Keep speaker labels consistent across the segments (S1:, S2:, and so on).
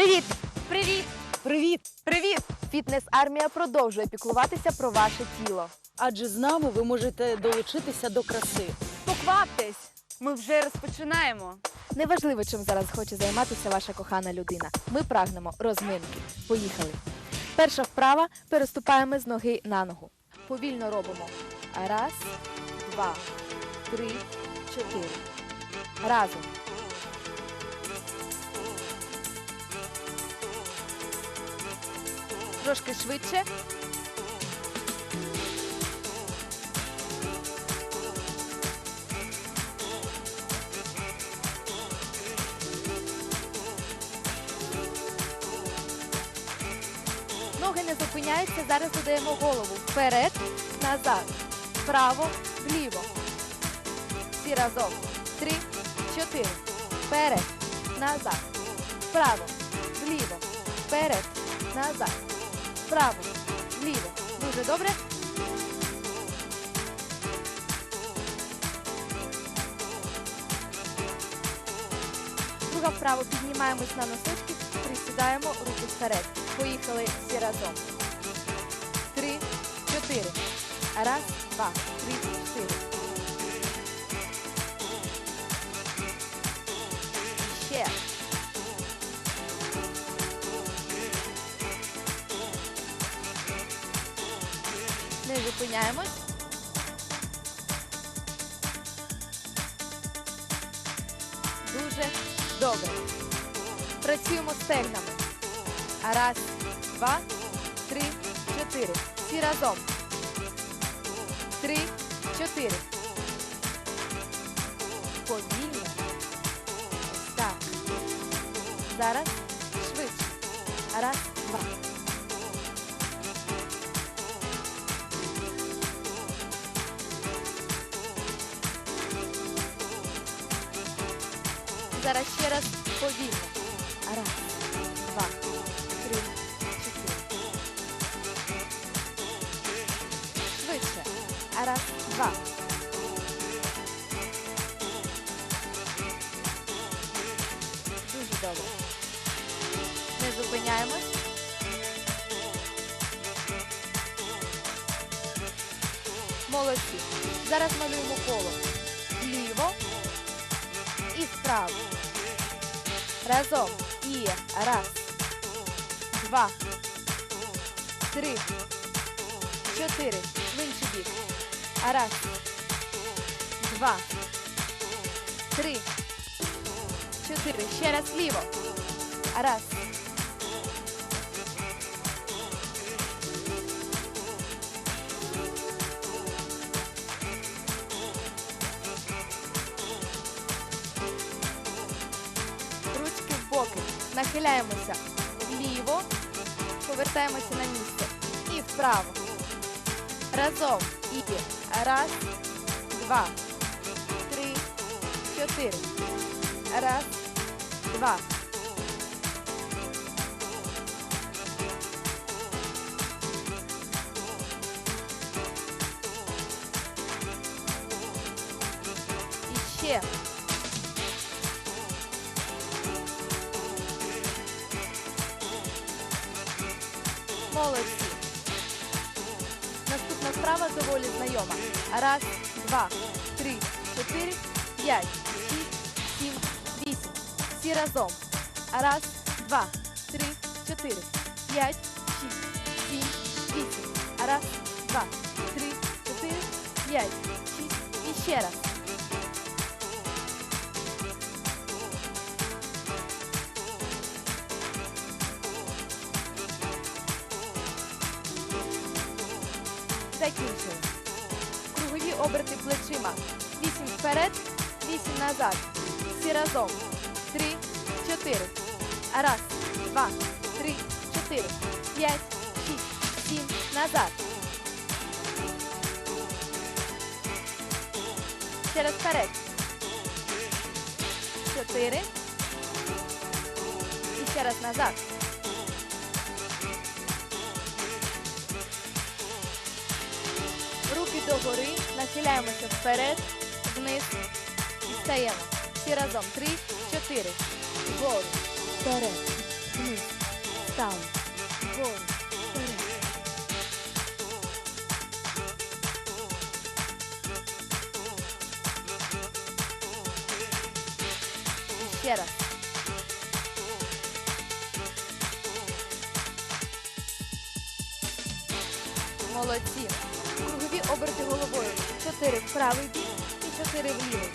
S1: Привіт! Привіт!
S2: Привіт!
S1: Привіт! Фітнес-армія продовжує піклуватися про ваше тіло.
S2: Адже з нами ви можете долучитися до краси.
S3: Покваптесь! Ми вже розпочинаємо.
S1: Неважливо, чим зараз хоче займатися ваша кохана людина. Ми прагнемо розминки. Поїхали. Перша вправа переступаємо з ноги на ногу. Повільно робимо. Раз, два, три, чотири. Разом. Трошки швидше. Ноги не зупиняються. Зараз додаємо голову. Вперед, назад, вправо, вліво. Всі разом. Три, чотири. Вперед, назад. Вправо, вліво. Вперед, назад. Вправо, вліво. Дуже добре. Друга вправо піднімаємось на носочки, присідаємо руки вперед. Поїхали всі разом. Три, чотири. Раз, два, три, чотири. Не. Дуже добре. Працюємо стегнами. Раз, два, три, чотири. Всі разом. Три, чотири. Повільно. Так. Зараз швидше. Раз, Зараз ще раз повільно. Раз, два, три, чотири. Швидше. Раз, два. Дуже добре. Не зупиняємось. Молодці. Зараз малюємо коло. Вправо. Разом. І раз, два, три, чотири. В інший бік. Раз, два, три, чотири. Ще раз ліво. Раз. Нахиляємося вліво, повертаємося на місце. І вправо. Разом. І раз, два, три, чотири. Раз, два. І ще. Молодці. Наступна вправа доволі знайома. Раз, два, три, чотири, п'ять, шість, сім, вісім. Всі разом. Раз, два, три, чотири, п'ять, шість, сім, вісім. Раз, два, три, чотири, п'ять, шість. І ще раз. Закінчили. Кругові оберти плечима. Вісім вперед, вісім назад. Всі разом. Три, чотири. Раз, два, три, чотири, п'ять, шість, сім. Назад. Ще вперед. Чотири. І ще раз назад. Догори, нахиляємося вперед, вниз і стаємо. Всі разом. Три, чотири. Вгору. Вперед. вниз, стали, вгору, вперед. Ще раз. Молодці. Кругові оберти головою. Чотири в правий бік і чотири в лівий.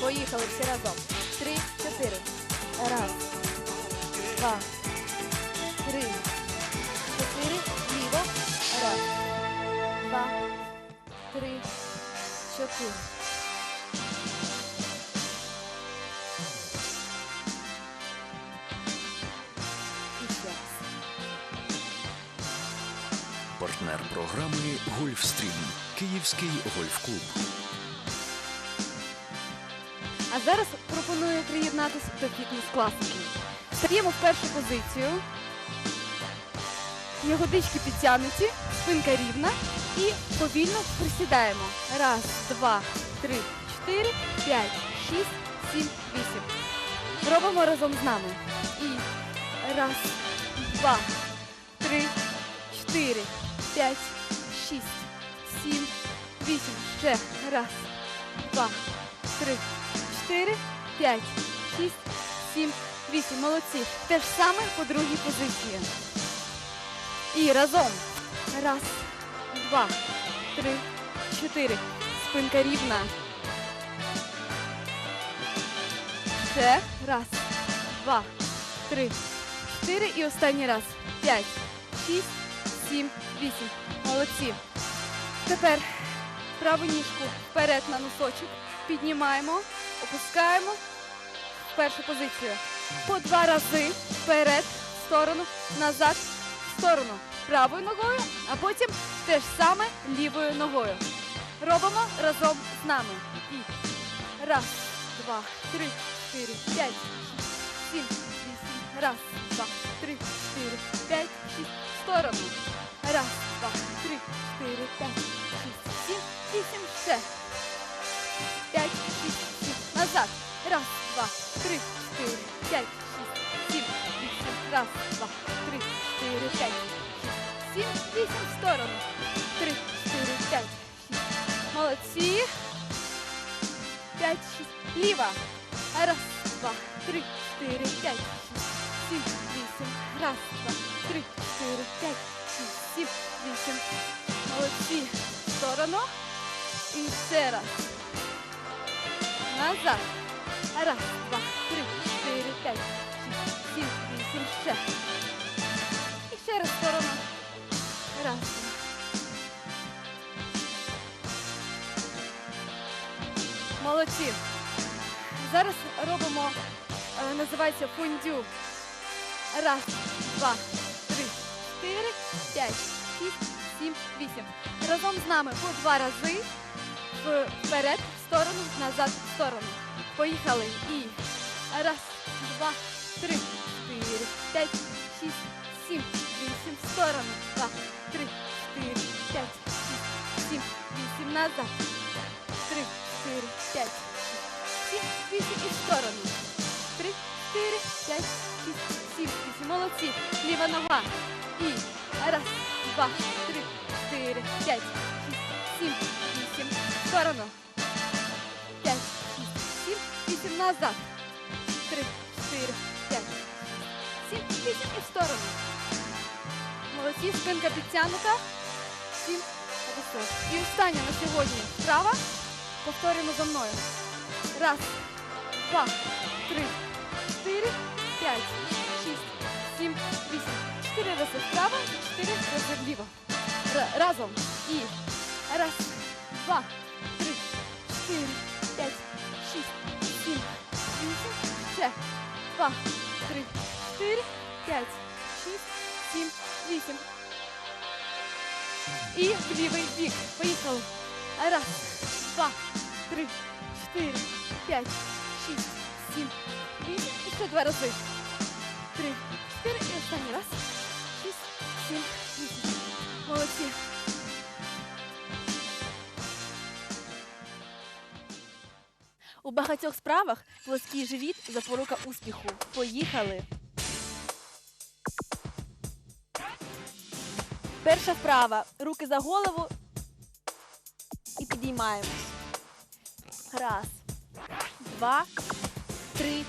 S1: Поїхали всі разом. Три, чотири. Раз, два, три, чотири. Ліво. Раз, два, три, чотири.
S4: Партнер програми Гольфстрім. Київський гольф-клуб.
S3: А зараз пропоную приєднатися до фітнес-класики. Стаємо в першу позицію. Ягодички підтягнуті, спинка рівна і повільно присідаємо. Раз, два, три, чотири, п'ять, шість, сім, вісім. Робимо разом з нами. І раз, два, три, чотири, п'ять, шість, сім, вісім. Ще раз, два, три, чотири, п'ять, шість, сім, вісім. Молодці. Те ж саме по другій позиції. І разом. Раз, два, три, чотири. Спинка рівна. Ще. Раз, два, три, чотири. І останній раз. П'ять, шість, сім, вісім. Молодці. Тепер праву ніжку вперед на носочок. Піднімаємо, опускаємо в першу позицію. По два рази вперед, в сторону, назад, в сторону. Правою ногою, а потім те ж саме лівою ногою. Робимо разом з нами. І раз, два, три, чотири, п'ять, шість, сім, вісім. Раз, два, три, чотири, п'ять, шість. В сторону. Раз, два, три, чотири, п'ять, шість, сім, вісім. Ще. П'ять, шість, сім. Назад. Раз, два, три, чотири, п'ять, шість, сім, вісім. Раз, два, три, чотири, п'ять, шість, сім, вісім. В сторону. Три, чотири, п'ять, шість. Молодці. П'ять, шість. Ліва. Раз, два, три, чотири, п'ять, шість, сім, вісім. Раз, два, три, чотири, п'ять, сім, вісім. Молодці. В сторону. І ще раз. Назад. Раз, два, три, чотири, п'ять, шість, сім, вісім, ще. І ще раз в сторону. Раз. Молодці. Зараз робимо, е, називається фондю. Раз, два, три, чотири, п'ять, шість, сім, вісім. Разом з нами по два рази вперед, в сторону, назад, в сторону. Поїхали. І раз, два, три, чотири, п'ять, шість, сім, вісім. В сторону. Два, три, чотири, п'ять, шість, сім, вісім. Назад. Три, чотири, п'ять, сім, вісім. І в сторону. Три, чотири, п'ять, шість, сім, вісім. Молодці. Ліва нога. І раз, два, три, чотири, п'ять, шість, сім, вісім. В сторону. П'ять, шість, сім, вісім. Назад. Три, чотири, п'ять, сім, вісім. І в сторону. Молодці. Спинка підтягнута. Сім, висок. І остання на сьогодні. Вправа. Повторюємо за мною. Раз, два, три, чотири, п'ять. Рази вправо, чотири рази вліво. Разом. І раз, два, три, чотири, п'ять, шість, сім, вісім. Ще. Два, три, чотири, п'ять, шість, сім, вісім. І в лівий бік. Поїхали. Раз, два, три, чотири, п'ять, шість, сім, вісім. І ще два рази. році. У багатьох справах плоский живіт запорука успіху. Поїхали.
S5: Перша вправа. Руки за голову і підіймаємось. Раз, два, три,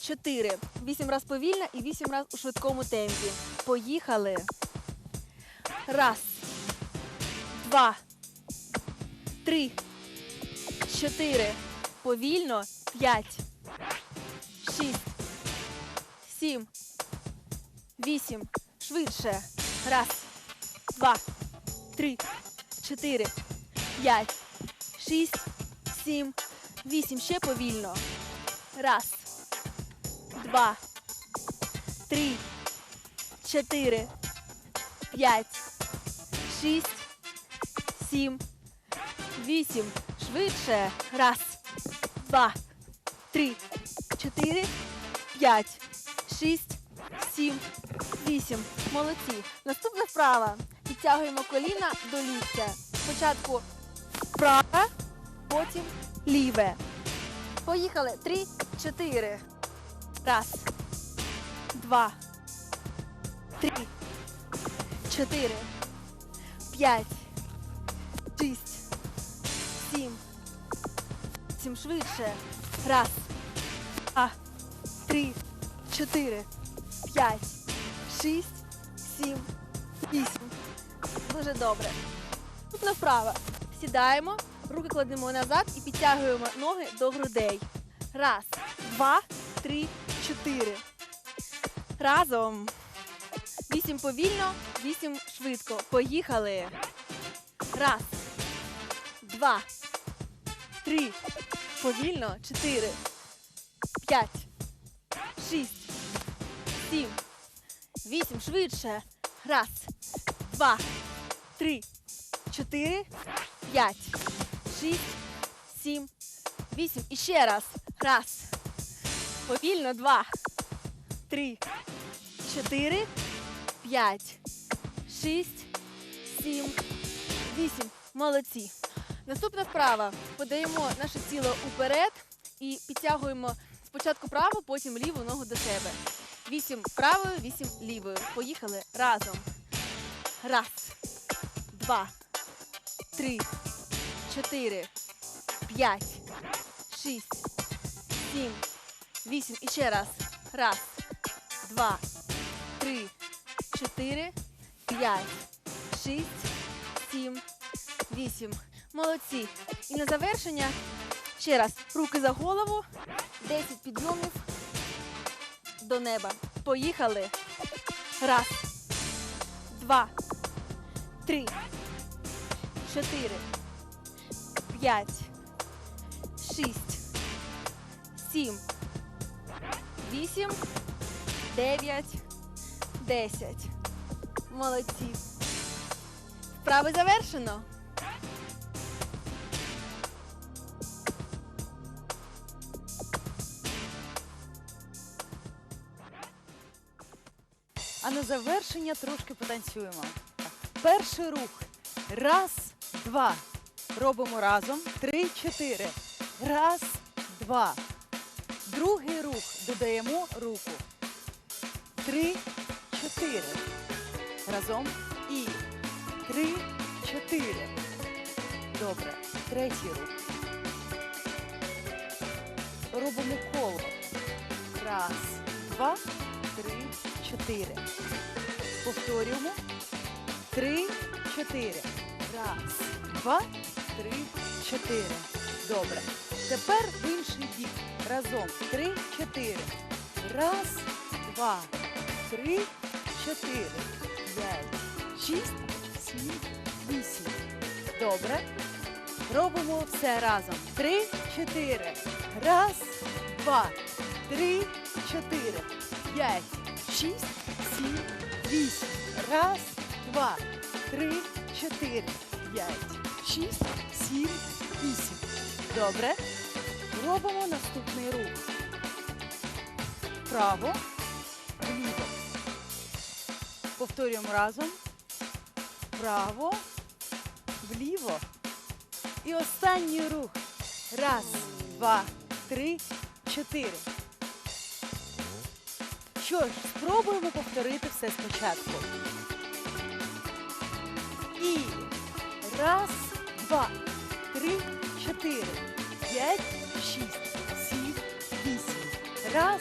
S5: чотири. Вісім раз повільно і вісім раз у швидкому темпі. Поїхали. Раз, два, три, чотири. Повільно. П'ять, шість, сім, вісім. Швидше. Раз, два, три, чотири, п'ять, шість, сім, вісім. Ще повільно. Раз, два, три, чотири, п'ять, шість, сім, вісім. Швидше. Раз, два, три, чотири, п'ять, шість, сім, вісім. Молодці. Наступна вправа. Підтягуємо коліна до ліктя. Спочатку праве, потім ліве. Поїхали. Три, чотири. Раз, два, три, чотири, п'ять, шість, сім. Сім швидше. Раз, два, три, чотири, п'ять, шість, сім, вісім. Дуже добре. Наступна вправа. Сідаємо, руки кладемо назад і підтягуємо ноги до грудей. Раз, два, три, чотири. Разом. Вісім повільно, вісім швидко. Поїхали. Раз, два, три. Повільно. Чотири. П'ять. Шість. Сім. Вісім. Швидше. Раз, два, три, чотири, п'ять, шість, сім, вісім. І ще раз. Раз. Повільно. Два, три, чотири, п'ять, шість, сім, вісім. Молодці. Наступна вправа. Подаємо наше тіло уперед і підтягуємо спочатку праву, потім ліву ногу до себе. Вісім правою, вісім лівою. Поїхали разом. Раз, два, три, чотири, п'ять, шість, сім, вісім. І ще раз. Раз, два, три, чотири, п'ять, шість, сім, вісім. Молодці. І на завершення ще раз. Руки за голову, 10 підйомів. До неба. Поїхали. Раз, два, три, чотири, п'ять, шість, сім, вісім, дев'ять, десять. Молодці. Вправи завершено.
S2: А на завершення трошки потанцюємо. Перший рух. Раз, два. Робимо разом. Три, чотири. Раз, два. Другий рух. Додаємо руку. Три, чотири. Разом. І три, чотири. Добре. Третій рух. Робимо коло. Раз, два, три, чотири. Повторюємо. Три, чотири. Раз, два, три, чотири. Добре. Тепер інший бік. Разом. Три, чотири. Раз, два, три, чотири. П'ять, шість, сім, вісім. Добре. Робимо все разом. Три, чотири. Раз, два, три, чотири. П'ять, шість, сім, вісім. Раз, два, три, чотири, п'ять, шість, сім, вісім. Добре. Робимо наступний рух. Вправо, вліво. Повторюємо разом. Вправо, вліво. І останній рух. Раз, два, три, чотири. Що ж, спробуємо повторити все спочатку. І раз, два, три, чотири, п'ять, шість, сім, вісім. Раз,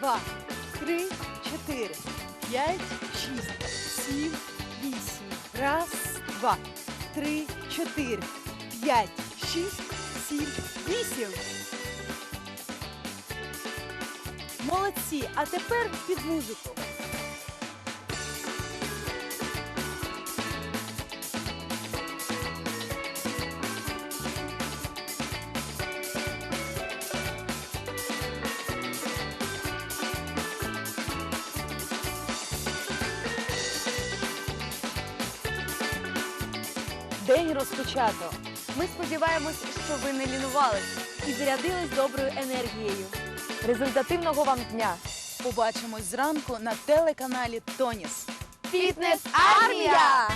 S2: два, три, чотири, п'ять, шість, сім, вісім. Раз, два, три, чотири, п'ять, шість, сім, вісім. Молодці, а тепер під музику. День розпочато.
S1: Ми сподіваємось, що ви не лінувались і зарядились доброю енергією. Результативного вам дня!
S2: Побачимось зранку на телеканалі Тоніс.
S1: Фітнес армія!